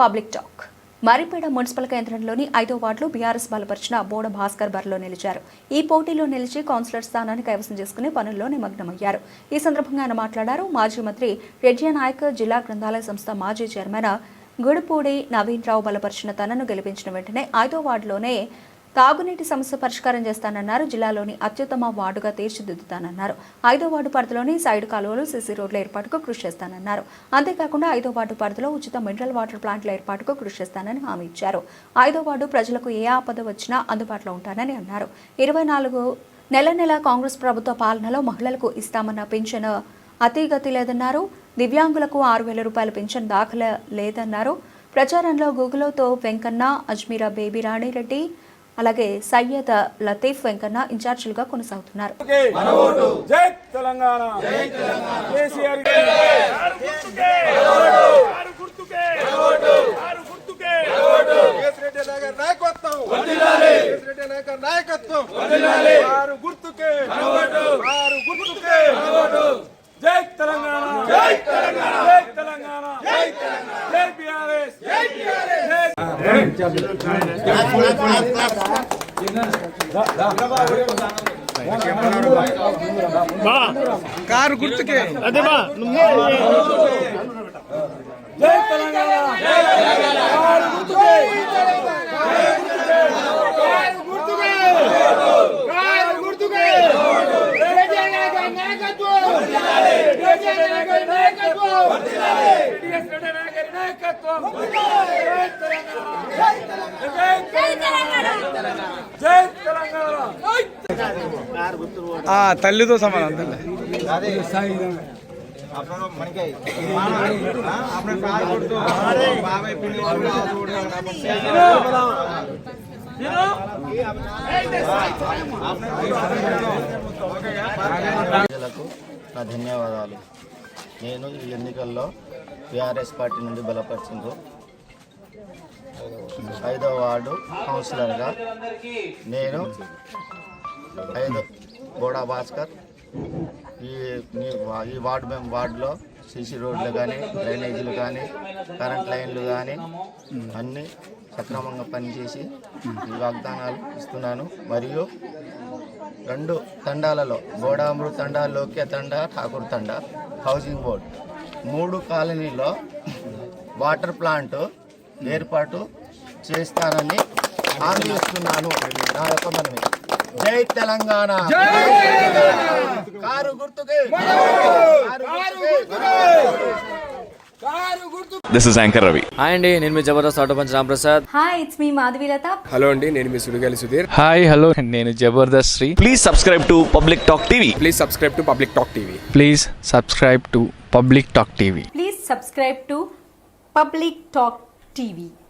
Public talk. Maripeda municipal కేంద్రంలోని ఐదో వార్డులో బీఆర్ఎస్ బలపరిచిన బోడ భాస్కర్ బరిలో నిలిచారు. ఈ పోటీలో నిలిచి కౌన్సిలర్ స్థానాన్ని కైవసం చేసుకుని పనుల్లో నిమగ్నమయ్యారు. ఈ సందర్భంగా ఆయన మాట్లాడారు. మాజీ మంత్రి రెడ్జి నాయక్ జిల్లా గ్రంథాలయ సంస్థ మాజీ చైర్మన్ గుడిపూడి నవీన్ రావు బలపరిచిన తనను గెలిపించిన వెంటనే ఐదో వార్డులోనే తాగునీటి సమస్య పరిష్కారం చేస్తానన్నారు. జిల్లాలోని అత్యుత్తమ వార్డుగా తీర్చిదిద్దుతానన్నారు. ఐదో వార్డు పరిధిలోని సైడ్ కాలువలు సీసీ రోడ్ల ఏర్పాటుకు కృషి చేస్తానన్నారు. అంతేకాకుండా ఐదో వార్డు పరిధిలో ఉచిత మినరల్ వాటర్ ప్లాంట్ల ఏర్పాటుకు కృషి చేస్తానని హామీ ఇచ్చారు. ఐదో వార్డు ప్రజలకు ఏ ఆపద వచ్చినా అందుబాటులో ఉంటానని అన్నారు. ఇరవై నాలుగు నెల నెల కాంగ్రెస్ ప్రభుత్వ పాలనలో మహిళలకు ఇస్తామన్న పింఛన్ అతిగతి లేదన్నారు. దివ్యాంగులకు ఆరు వేల రూపాయల పింఛన్ దాఖలా లేదన్నారు. ప్రచారంలో గూగులోతో వెంకన్న అజ్మీరా బేబీ రాణిరెడ్డి అలాగే సయ్యద్ లతీఫ్ వెంకన్న ఇన్ఛార్జీలుగా కొనసాగుతున్నారు. జై తెలంగాణ. కేసీఆర్ కేసిరెడ్డి నగర్ నాయకత్వం. గుర్తుకే వారు గుర్తుకే జై తెలంగాణ జై తెలంగాణ జై తెలంగాణ జై తెలంగాణ జై బీఆర్ఎస్ జై బీఆర్ఎస్ కారు గుర్తుకే. జై తెలంగాణ జై తెలంగాణ వారు గుర్తుకే. జై తెలంగాణ తల్లితో సమానం ప్రజలకు నా ధన్యవాదాలు. నేను ఈ ఎన్నికల్లో టీఆర్ఎస్ పార్టీ నుండి బలపరిచింది ఐదవ వార్డు కౌన్సిలర్గా నేను ఐదు బోడా భాస్కర్. ఈ మీ- ఈ వార్డు మేము వార్డులో సీసీ రోడ్లు కానీ డ్రైనేజీలు కానీ కరెంట్ లైన్లు కానీ అన్నీ సక్రమంగా పనిచేసి ఈ వాగ్దానాలు ఇస్తున్నాను. మరియు రెండు తండాలలో గోడామృ తండా లోక్య తండా ఠాకూర్ తండా హౌసింగ్ బోర్డ్. మూడు కాలనీలో వాటర్ ప్లాంట్ ఏర్పాటు చేస్తానని హామీ ఇస్తున్నాను. నా యొక్క మనవి. జై తెలంగాణ. కారు గుర్తుకే. కారు గుర్తుకే. This is anchor Ravi hi అండి నేను మీ Jabardasth auto punch Ramprasad. Hi it's me Madhavilatha hello అండి నేను మీ సుడిగాలి సుధీర్. హాయ్ హలో నేను Jabardasth Sri. Please subscribe to Public Talk TV please subscribe to Public Talk TV please subscribe to Public Talk TV please subscribe to Public Talk TV